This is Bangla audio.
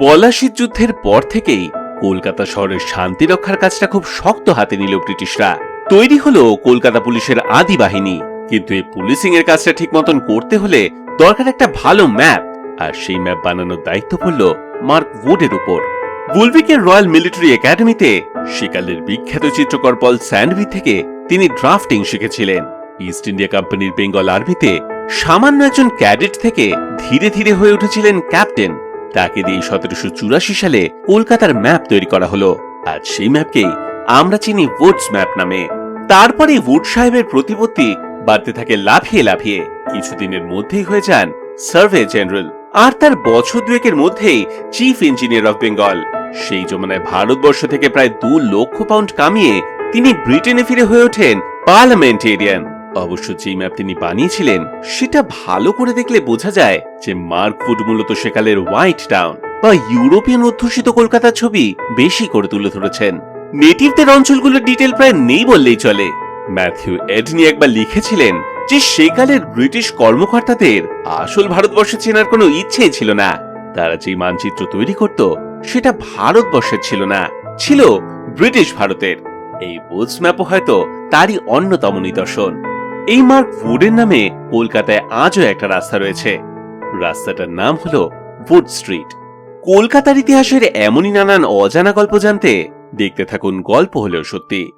পলাশির যুদ্ধের পর থেকেই কলকাতা শহরের শান্তি রক্ষার কাজটা খুব শক্ত হাতে নিল ব্রিটিশরা। তৈরি হলো কলকাতা পুলিশের আদি বাহিনী। কিন্তু এই পুলিশিং এর কাজটা ঠিক মতন করতে হলে দরকার একটা ভালো ম্যাপ, আর সেই ম্যাপ বানানোর দায়িত্ব পড়ল মার্ক উডের উপর। বুলবিকের রয়্যাল মিলিটারি একাডেমিতে শিকালের বিখ্যাত চিত্রকর পল স্যান্ডবি থেকে তিনি ড্রাফটিং শিখেছিলেন। ইস্ট ইন্ডিয়া কোম্পানির বেঙ্গল আর্মিতে সামান্য একজন ক্যাডেট থেকে ধীরে ধীরে হয়ে উঠেছিলেন ক্যাপ্টেন। তাকে দিয়ে সতেরোশো চুরাশি সালে কলকাতার ম্যাপ তৈরি করা হলো। আর সেই ম্যাপকেই আমরা চিনি উডস ম্যাপ নামে। তারপরে উড সাহেবের প্রতিপত্তি বাড়তে থাকে লাফিয়ে লাফিয়ে। কিছুদিনের মধ্যেই হয়ে যান সার্ভে জেনারেল আর তার বছর দুয়েকের মধ্যেই চিফ ইঞ্জিনিয়ার অফ বেঙ্গল সেই জমানায় ভারতবর্ষ থেকে প্রায় দু লক্ষ পাউন্ড কামিয়ে তিনি ব্রিটেনে ফিরে হয়ে ওঠেন পার্লামেন্টেরিয়ান অবশ্য যেই ম্যাপ তিনি বানিয়েছিলেন, সেটা ভালো করে দেখলে বোঝা যায় যে মার্কফুড মূলত সেকালের হোয়াইট টাউন বা ইউরোপিয়ান অধ্যুষিত কলকাতার ছবি বেশি করে তুলে ধরেছেন। নেটিভদের অঞ্চলগুলোর ডিটেল প্রায় নেই বললেই চলে। ম্যাথিউ এডনি একবার লিখেছিলেন যে সেকালের ব্রিটিশ কর্মকর্তাদের আসল ভারতবর্ষে চেনার কোনো ইচ্ছেই ছিল না। তারা যে মানচিত্র তৈরি করত, সেটা ভারতবর্ষের ছিল না, ছিল ব্রিটিশ ভারতের। এই বুথস ম্যাপও হয়তো তারই অন্যতম নিদর্শন। এই মার্ক ফুডের নামে কলকাতায় আজও একটা রাস্তা রয়েছে। রাস্তাটার নাম হলো ফুড স্ট্রিট। কলকাতার ইতিহাসের এমনই নানান অজানা গল্প জানতে দেখতে থাকুন গল্প হলেও সত্যি।